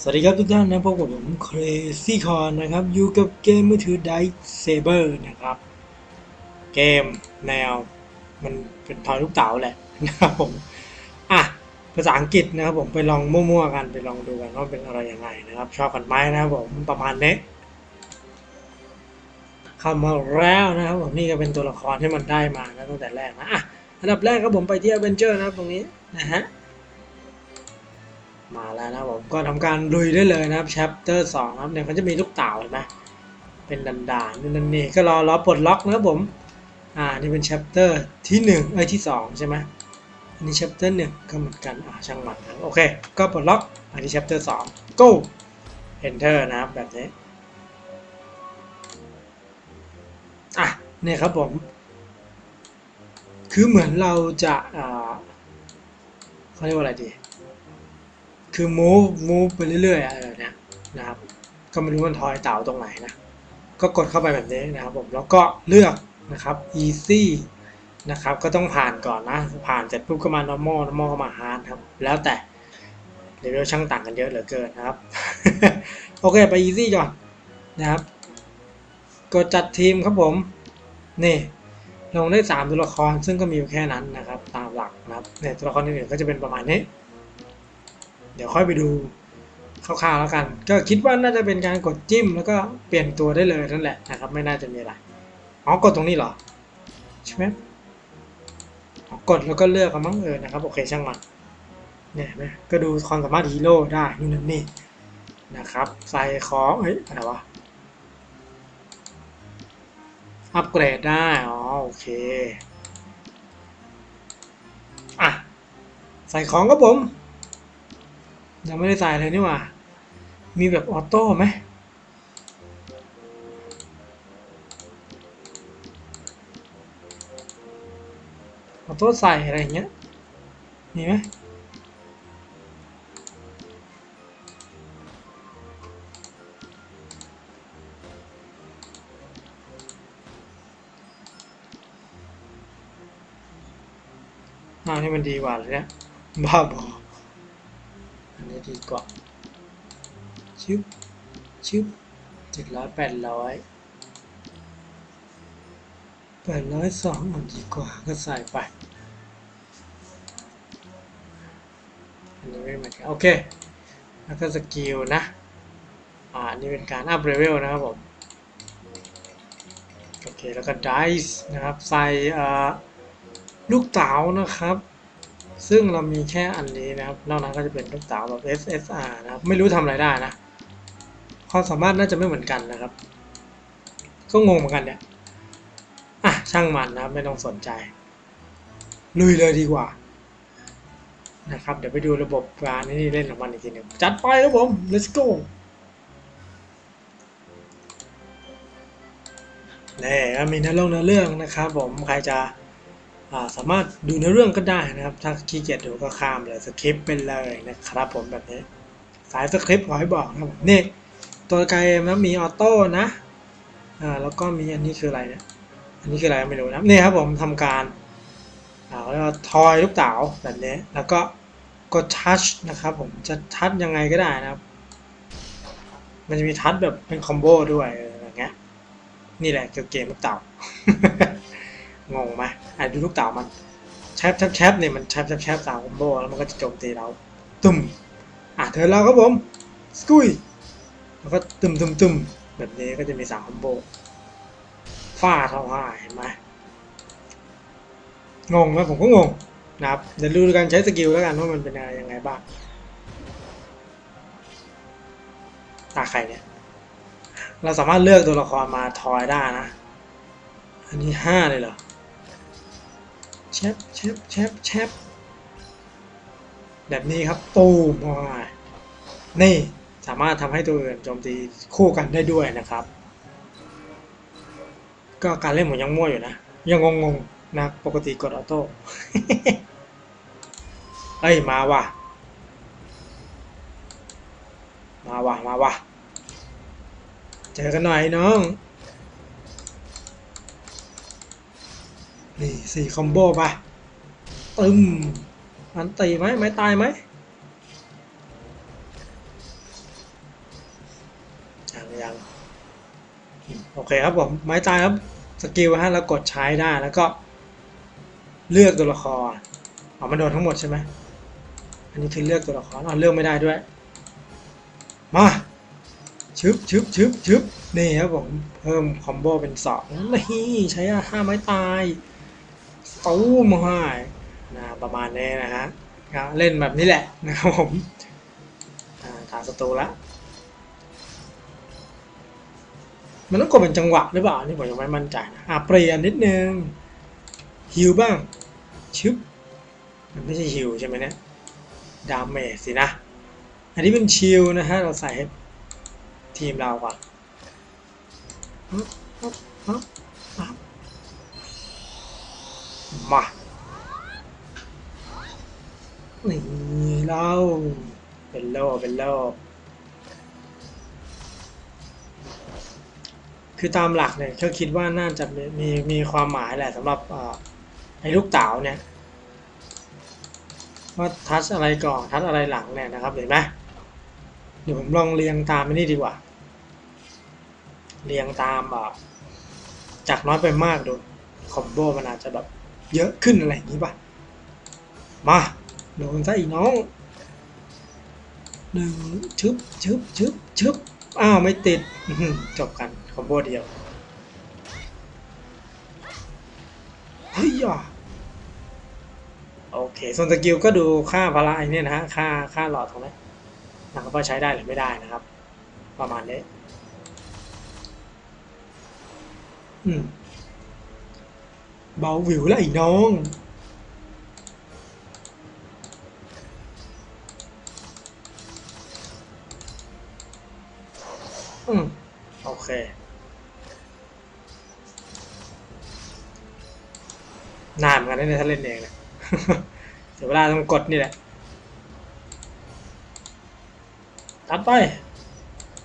สวัสดีครับทุกท่านนะพบกับผม Crazy Con นะครับ อยู่กับเกมมือถือ Dice Saber นะครับ เกมแนว มันเป็นทอยลูกเต๋าแหละนะครับผม อะ ภาษาอังกฤษนะครับผมไปลองมั่วๆกันไปลองดูกันว่าเป็นอะไรยังไงนะครับ ชอบกันไหมนะครับผมประมาณนี้เข้ามาแล้วนะครับผมนี่ก็เป็นตัวละครที่มันได้มานะตั้งแต่แรกนะอะอันดับแรกครับผมไปที่ Adventure นะครับตรงนี้นะฮะ มาแล้วนะผมก็ทำการลุยได้เลยนะครับ chapter 2นะครับเนี่ยเขาจะมีลูกเต่าเห็นไหมเป็นด่านๆนู่นนั่นนี่ก็รอรอปลดล็อกนะครับผม อ่านี่เป็น chapter ที่1เอ้ยที่2ใช่ไหมอันนี้ chapter 1ก็เหมือนกันอ่าช่างมันนะโอเค ก็ปลดล็อกอันนี้ chapter 2 go enter นะครับแบบนี้อะเนี่ยครับผม คือเหมือนเราจะอ่าเขาเรียกว่าอะไรดี คือ move move ไปเรื่อยๆอะไรแบบนี้นะครับ ก็ไม่รู้มันทอยเต่าตรงไหนนะ ก็กดเข้าไปแบบนี้นะครับผม แล้วก็เลือกนะครับ easy นะครับ ก็ต้องผ่านก่อนนะ ผ่านเสร็จปุ๊บก็มา normal normal ก็มา hard ครับ แล้วแต่เลเวลช่างต่างกันเยอะเหลือเกินนะครับ โอเค ไป easy ก่อนนะครับ กดจัดทีมครับผม นี่ลงได้ 3 ตัวละครซึ่งก็มีอยู่แค่นั้นนะครับ ตามหลักนะครับเนี่ยตัวละครอื่นๆก็จะเป็นประมาณนี้ เดี๋ยวค่อยไปดูคร่าวๆแล้วกัน ก็คิดว่าน่าจะเป็นการกดจิ้มแล้วก็เปลี่ยนตัวได้เลยนั่นแหละนะครับ ไม่น่าจะมีอะไรอ๋อกดตรงนี้เหรอใช่ไหมอ๋อกดแล้วก็เลือกกันมั้งเออนะครับโอเคช่างมันเนี่ยนไหมก็ดูความสามารถฮีโร่ได้นู่นนนนี่นะครับใส่ของเฮ้ยอะไรวะอัปเกรดได้อ๋อโอเคอะใส่ของครับผม ยังไม่ได้ใส่เลยนี่หว่า มีแบบออโต้ไหมออโต้ใส่อะไรอย่างเงี้ย มีไหมอ่านี่มันดีกว่าเลยเนี่ยบ้าบอ ดีกว่าชึบชึบเจ็ดร้อยแปดร้อยแปดร้อยสองอันดีกว่าก็ใส่ไปอันนี้ไม่เหมือนกันโอเค แล้วก็สกิลนะอ่าอันนี้เป็นการอัพเลเวลนะครับผมโอเคแล้วก็ไดส์นะครับใส่ลูกเต๋านะครับ ซึ่งเรามีแค่อันนี้นะครับ นอกนั้นก็จะเป็นลูกเต๋าแบบ SSR นะครับ ไม่รู้ทำอะไรได้นะ ความสามารถน่าจะไม่เหมือนกันนะครับ ก็งงเหมือนกันเนี่ย อะ ช่างมันนะครับ ไม่ต้องสนใจ ลุยเลยดีกว่า นะครับ เดี๋ยวไปดูระบบการนี่เล่นของมันอีกทีหนึ่งจัดไปครับผม let's go นี่มีเนื้อเรื่องเนื้อเรื่องนะครับผม ใครจะ สามารถดูเนื้อเรื่องก็ได้นะครับ ถ้าขี้เกียจดูก็ข้ามเลยสคริปต์เป็นเลยนะครับผมแบบนี้ สายสคริปต์ขอให้บอกนะครับผมนี่ตัวไกลนะมีออโต้นะอ่าแล้วก็มีอันนี้คืออะไรเนี่ยอันนี้คืออะไรไม่รู้นะนี่ครับผมทำการอ่าเรียกว่าทอยลูกเต๋าแบบนี้ แล้วก็กดทัชนะครับผมจะทัชยังไงก็ได้นะครับ มันจะมีทัชแบบเป็นคอมโบด้วยอออย่างเงี้ยนี่แหละคือเกมลูกเต๋า งงไหมอะดูลูกเต๋ามันแชปแชปแชปเนี่ยมันแชปแชปแชปสามคอมโบแล้วมันก็จะโจมตีเราตุ่มอะเธอเราครับผมสกุยแล้วก็ตุ่มตุ่มตุ่มแบบนี้ก็จะมีสามคอมโบฟาดเท่าไหร่เห็นไหมงงไหมผมก็งงนะครับเดี๋ยวดูการใช้สกิลแล้วกันว่ามันเป็นอะไรยังไงบ้างตาใครเนี่ยเราสามารถเลือกตัวละครมาทอยได้นะ อันนี้ห้าเลยเหรอ แชปแชปแชปแชปแบบนี้ครับตูมออกมานี่สามารถทำให้ตัวอื่นโจมตีคู่กันได้ด้วยนะครับ ก็การเล่นผมยังมั่วอยู่นะ ยังงงๆนะปกติกดออโต้เอ้ยมาว่ะ มาว่ะมาว่ะ เจอกันหน่อยน้อง นี่สี่คอมโบไปตึมอันตีไหมไม่ตายไหมยังยังโอเคครับผมไม้ตายครับสกิลฮะแล้วกดใช้ได้แล้วก็ เลือกตัวละครอ๋อมันโดนทั้งหมดใช่ไหมอันนี้คือเลือกตัวละครอ๋อเลือกไม่ได้ด้วยมาชึบชึบชึบชึบนี่ครับผมเพิ่มคอมโบเป็นสองนี่ใช้ห้าไม้ตาย ตู้มให้นะประมาณนี้นะฮะเล่นแบบนี้แหละนะครับผมฐานศัตรูละมันต้องกดเป็นจังหวะหรือเปล่านี่ผมยังไม่มั่นใจนะอะเปลี่ยนนิดนึงฮิวบ้างชึบมันไม่ใช่ฮิวใช่ไหมเนี่ยดาเมจสินะ อันนี้เป็นชิลนะฮะเราใส่ให้ทีมเราก่อน มานี่เราเป็นโลเป็นโลคือตามหลักเนี่ยก็คิดว่าน่าจะมีมีมีความหมายแหละสำหรับไอ้ลูกเต๋าเนี่ยว่าทัชอะไรก่อนทัชอะไรหลังเนี่ยนะครับเห็นไหมเดี๋ยวผมลองเรียงตามไปนี่ดีกว่า เรียงตามแบบจากน้อยไปมากดูคอมโบมันอาจจะแบบ เยอะขึ้นอะไรอย่างนี้ป่ะ มาโดนซะอีกน้องหนึ่งชึบชึบชึบชึบอ้าวไม่ติดจบกันคอมโบเดียวเฮ้ยอะโอเคส่วนสกิลก็ดูค่าพละไอ้เนี่ยนะฮะค่าค่าหลอดตรงนี้นะครับว่าใช้ได้หรือไม่ได้นะครับ ประมาณนี้อืม เบาหวิวแล้วไอ้น้องอืมโอเคนานเหมือนกันนะเนี่ยถ้าเล่นเองเนี่ยเสียเวลาต้องกดนี่แหละตัดไป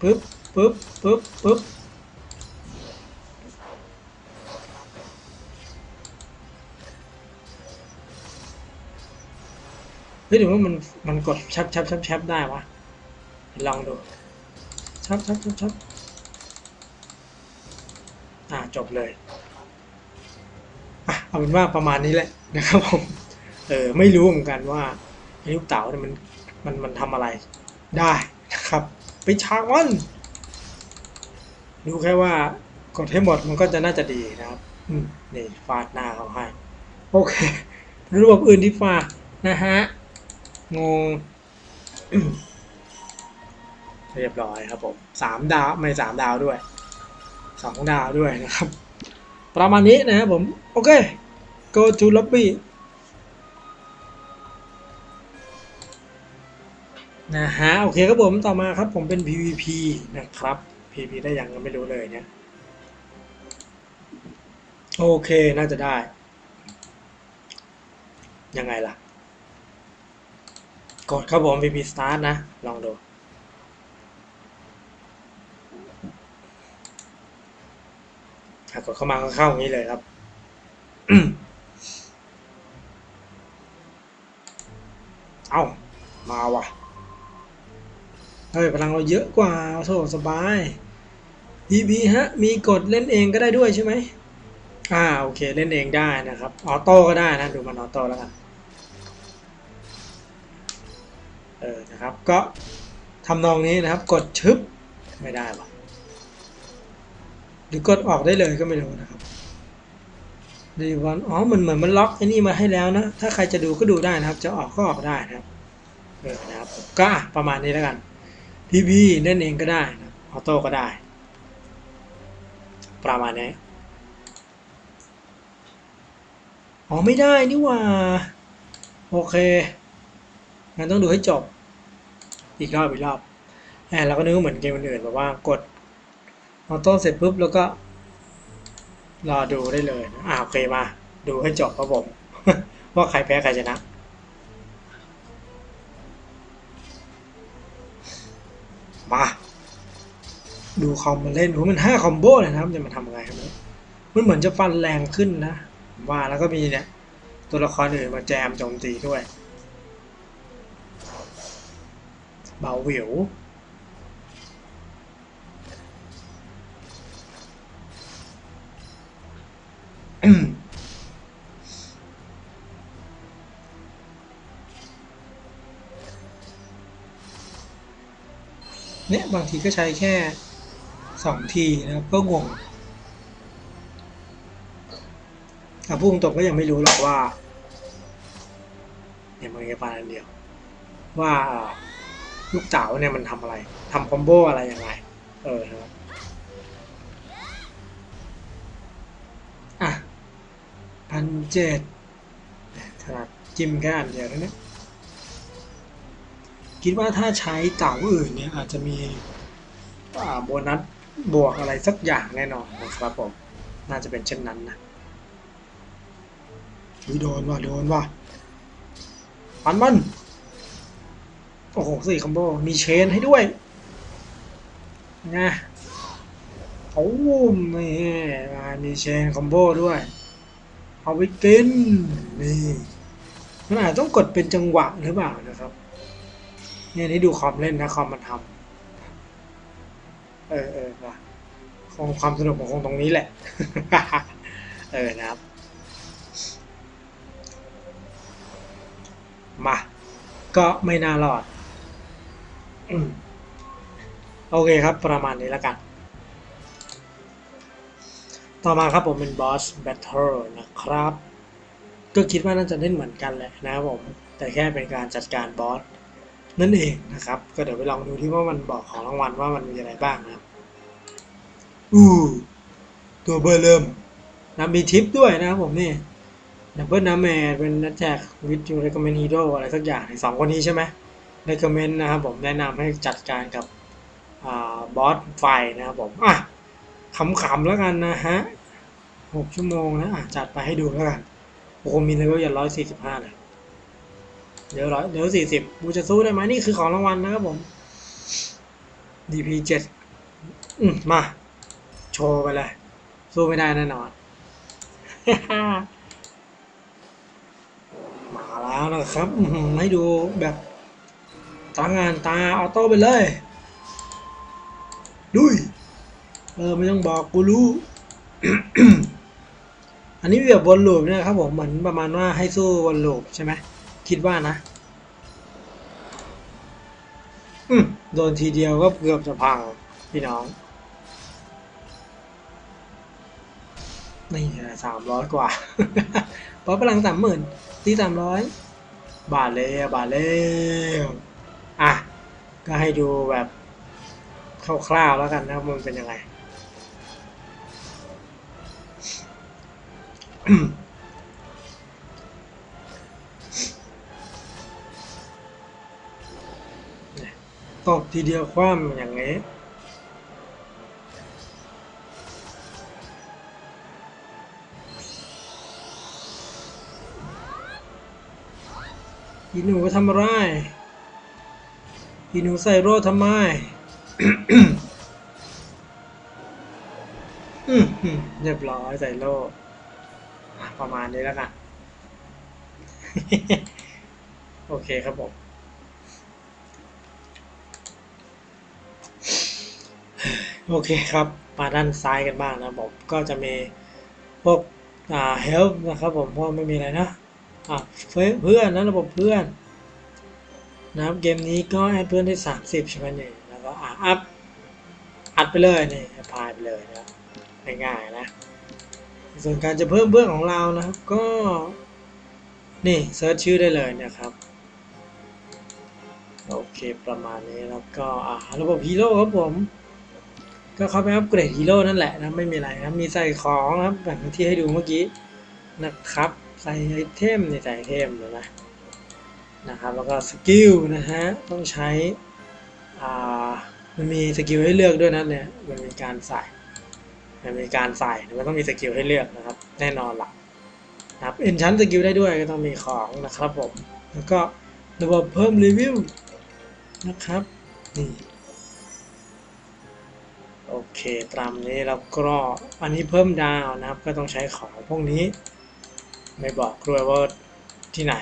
ปึ๊บปึ๊บปึ๊บปึ๊บ ฮ้ยหรือว่ามันมันกดชับชับชับชับได้วะลองดูชับชับชับชับอ่าจบเลยอะเอาเป็นว่าประมาณนี้แหละนะครับผมเออไม่รู้เหมือนกันว่าไอ้ลูกเต๋าเนี่ยมันมันมันทำอะไรได้นะครับ ไปฉากมันรู้แค่ว่ากดให้หมดมันก็จะน่าจะดีนะครับอืมนี่ฟาดหน้าเขาให้ โอเคระบบอื่นที่ฟาดนะฮะ งงเรียบร้อยครับผมสามดาวไม่สามดาวด้วยสองดาวด้วยนะครับ ประมาณนี้นะครับผม โอเค go to lobby นะฮะโอเคครับผมต่อมาครับผมเป็น PVP นะครับ PVP ได้ยังก็ไม่รู้เลยเนี่ยโอเคน่าจะได้ ยังไงล่ะ กดครับผม VP start นะ ลองดูอะกดเข้ามาก็เข้าอย่างนี้เลยครับ เอามาว่ะ เฮ้ย พลังเราเยอะกว่าโถสบาย PP ฮะ มีกดเล่นเองก็ได้ด้วยใช่ไหมอ่า โอเค เล่นเองได้นะครับ ออโต้ก็ได้นะ ดูมันออโต้แล้วกัน ออนะครับ ก็ทำนองนี้นะครับ กดชึบไม่ได้ว่ะหรือกดออกได้เลยก็ไม่รู้นะครับดีวันอ๋อมันเหมือนมันล็อกไอ้นี่มาให้แล้วนะ ถ้าใครจะดูก็ดูได้นะครับ จะออกก็ออกได้นะครับเออนะครับ ก็ประมาณนี้แล้วกันพีพีเล่นเองก็ได้นะออโต้ก็ได้ ประมาณนี้อ๋อไม่ได้นี่ว่า โอเคงั้นต้องดูให้จบ อีกรอบอีกรอบแอบเราก็นึกเหมือนเกมอื่นแบบว่ากดออโต้เสร็จปุ๊บแล้วก็รอดูได้เลยอ่าโอเคมา ดูให้จบครับผม ว่าใครแพ้ใครชนะมา ดูคอมมาเล่นโหมันห้าคอมโบเลยนะครับจะมาทำไงครับมันเหมือนจะฟันแรงขึ้นนะว่าแล้วก็มีเนี่ยตัวละครอื่นมาแจมโจมตีด้วย เบาวิวเนี่ยบางทีก็ใช้แค่สองทีนะครับก็งงถ้าพุ่งตกก็ยังไม่รู้หรอกว่าเนี่ยมันแค่ปานเดียวว่า ลูกเต๋าเนี่ยมันทำอะไรทำคอมโบอะไรยังไงเออครับอะพันเจ็ดขนาดจิ้มแค่อันเดียวเท่านี้คิดว่าถ้าใช้เต่าอื่นเนี่ยอาจจะมีโบนัสบวกอะไรสักอย่างแน่นอนนะครับผม น่าจะเป็นเช่นนั้นนะโดนว่ะโดนว่ะปันมัน โอ้โหสี่คอมโบ มีเชนให้ด้วยนะโอ้มนี่มามีเชนคอมโบด้วย เอาไปกิน นี่มันอาจต้องกดเป็นจังหวะหรือเปล่านะครับ เนี่ยนี่ดูคอมเล่นนะคอมมันทำเออเออว่ะคงความสนุกของคงตรงนี้แหละ เออนะครับ มา ก็ไม่น่ารอด โอเคครับ ประมาณนี้แล้วกัน ต่อมาครับผมเป็นบอสแบทเทิลนะครับ ก็คิดว่าน่าจะเล่นเหมือนกันแหละนะครับผม แต่แค่เป็นการจัดการบอสนั่นเองนะครับ ก็เดี๋ยวไปลองดูที่ว่ามันบอกของรางวัลว่ามันมีอะไรบ้างนะครับอู้ตัวเบอร์เริ่มนะมีทิปด้วยนะครับผมนี่ดับเบิลน้ำแมนเป็นนักแจกวิดยูเรคเมนฮีโร่อะไรสักอย่างสองคนนี้ใช่ไหม เ e ค o m เมนต์นะครับผมแนะนำให้จัดการกับบอสไฟนะครับผมอะขำๆแล้วกันนะฮะหกชั่วโมงนะอะจัดไปให้ดูแล้วกันโอ้โหมีเลเวลอย่างร้อยสี่สิบห้าเลยเดี๋ยวร้อยเดี๋ยวสี่สิบบูจะสู้ได้ไหมนี่คือของรางวัลนะครับผม DP เจ็ดมมาโชว์ไปเลย สู้ไม่ได้แน่นอน มาแล้วนะครับให้ดูแบบ ตางานตาออโต้ไปเลยดุยเออไม่ต้องบอกกูรู้ อันนี้แบบวนลูปเนี่ยครับผมเหมือนประมาณว่าให้สู้วนลูปใช่ไหมคิดว่านะอืมโดนทีเดียวก็เกือบจะพังพี่น้องนี่สามร้อยกว่าเพราะพลังสามหมื่นตีสามร้อยบาทเลยบาทเลย อะ ก็ให้ดูแบบคร่าวๆแล้วกันนะครับมันเป็นยังไง ตบทีเดียวคว่ำอย่างนี้อีหนูทำอะไร อีหนูใส่โร่ทำไมเรียบร้อยใส่โล่ประมาณนี้แล้วกันโอเคครับผมโอเคครับมาด้านซ้ายกันบ้างนะผมก็จะมีพวกอ่า help นะครับผมเพราะไม่มีอะไรนะอะเพื่อนเพื่อนนะระบบเพื่อน นะครับเกมนี้ก็แอดเพื่อนได้ 30 ใช่ไหมเนี่ยแล้วก็อะอัพอัดไปเลยนี่พายไปเลยนะครับง่ายๆนะ ส่วนการจะเพิ่มเพื่อนของเรานะครับก็ นี่เซิร์ชชื่อได้เลยนะครับ โอเคประมาณนี้แล้วก็อ่าระบบฮีโร่ครับผม ก็เข้าไปอัปเกรดฮีโร่นั่นแหละนะไม่มีอะไรนะมีใส่ของนะครับแบบที่ให้ดูเมื่อกี้นะครับ ใส่ไอเทมในใส่ไอเทมเลยนะ นะครับแล้วก็สกิลนะฮะต้องใช้อ่ามันมีสกิลให้เลือกด้วยนะเนี่ยมันมีการใส่มันมีการใส่มันต้องมีสกิลให้เลือกนะครับ แน่นอนละนะครับเอ็นชั้นสกิลได้ด้วยก็ต้องมีของนะครับผมแล้วก็ระบบเพิ่มรีวิวนะครับนี่โอเคตามนี้แล้วก็อันนี้เพิ่มดาวนะครับ ก็ต้องใช้ของพวกนี้ ไม่บอกด้วยว่าที่ไหน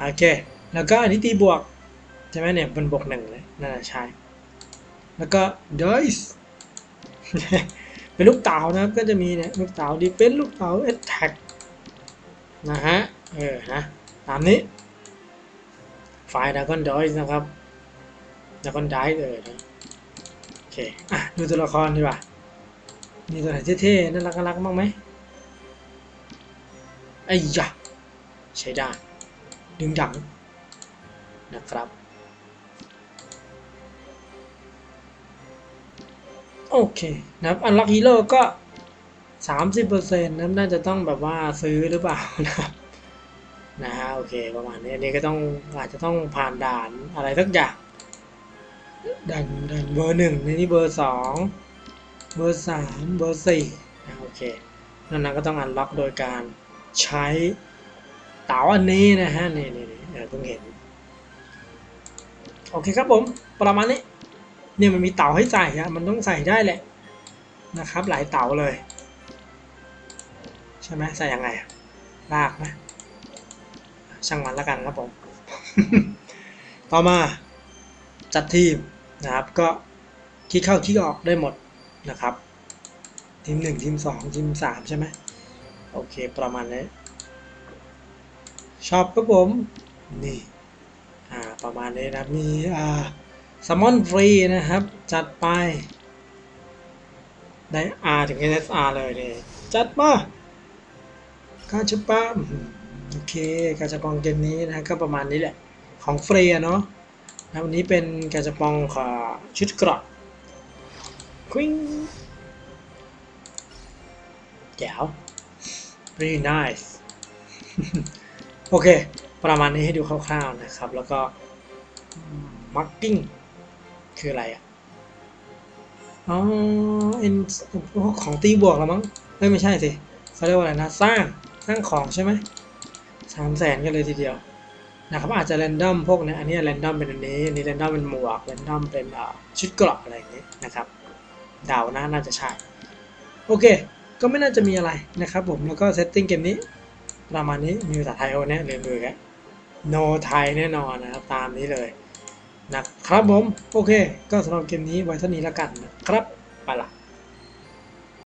โอเค แล้วก็อันนี้ตีบวก ใช่ไหมเนี่ยเป็นบวกหนึ่งเลยน่าจะใช่ แล้วก็ dice เป็นลูกเต๋านะครับ ก็จะมีเนี่ยลูกเต๋าดีเป็นลูกเต๋า attack นะฮะ เออ นะ ตามนี้ ไฟล์ Dragon Dice นะครับดากอนไดเออนะโอเค อะ ดูตัวละครดีกว่า มีตัวไหนเท่ๆ น่ารักน่ากบ้างไหมไอ้ยะใช้ได้ ดึงดังนะครับ โอเคนะครับอันล็อกฮีโร่ก็ 30%นั้นน่าจะต้องแบบว่าซื้อหรือเปล่านะครับนะฮะโอเคประมาณนี้อันนี้ก็ต้องอาจจะต้องผ่านด่านอะไรสักอย่างด่านด่านเบอร์หนึ่งในนี้เบอร์สองเบอร์สามเบอร์สี่นะโอเคนั่นนะก็ต้องอันล็อกโดยการใช้ เต๋าอันนี้นะฮะนี่นี่นี่เออเพิ่งเห็นโอเคครับผมประมาณนี้เนี่ยมันมีเต๋าให้ใส่อะมันต้องใส่ได้แหละนะครับ หลายเต๋าเลย ใช่ไหมใส่ยังไงลากไหมช่างมันแล้วกันครับผม ต่อมาจัดทีมนะครับ ก็คิดเข้าคิดออกได้หมดนะครับ ทีมหนึ่งทีมสองทีมสามใช่ไหมโอเค ประมาณนี้ ชอบครับผม นี่ อ่า ประมาณนี้นะมี อ่าสมอนฟรีนะครับ จัดไป ได้ R ถึง NSR เลยนี่ จัดมากาชปะอื้อหือโอเคกาจะปองเกมนี้นะก็ประมาณนี้แหละ ของฟรยเนาะนะวันนี้เป็นกาจะปองของชุดเกราะควิงแจ๋ว very nice โอเค ประมาณนี้ให้ดูคร่าวๆนะครับ แล้วก็มาร์กิ้งคืออะไรอะอ๋อเอ็นของตีบวกแล้วมั้งเอ้ยไม่ใช่สิเขาเรียกว่าอะไรนะ สร้างสร้างของใช่ไหมสามแสนกันเลยทีเดียวนะครับอาจจะแรนดอมพวกเนี้ยอันนี้แรนดอมเป็นอันนี้อันนี้แรนดอมเป็นหมวกแรนดอมเป็นชุดเกราะอะไรอย่างนี้นะครับดาวนะน่าจะใช่ โอเค ก็ไม่น่าจะมีอะไรนะครับผมแล้วก็เซตติ้งเกมนี้ ประมาณนี้มีภาษาไทยโอเนี่ยเลยนเลยแกโนไทยแน่นอนนะครับตามนี้เลยนะครับผม โอเค ก็สำหรับเกมนี้ไว้เท่านี้แล้วกันนะครับไปละ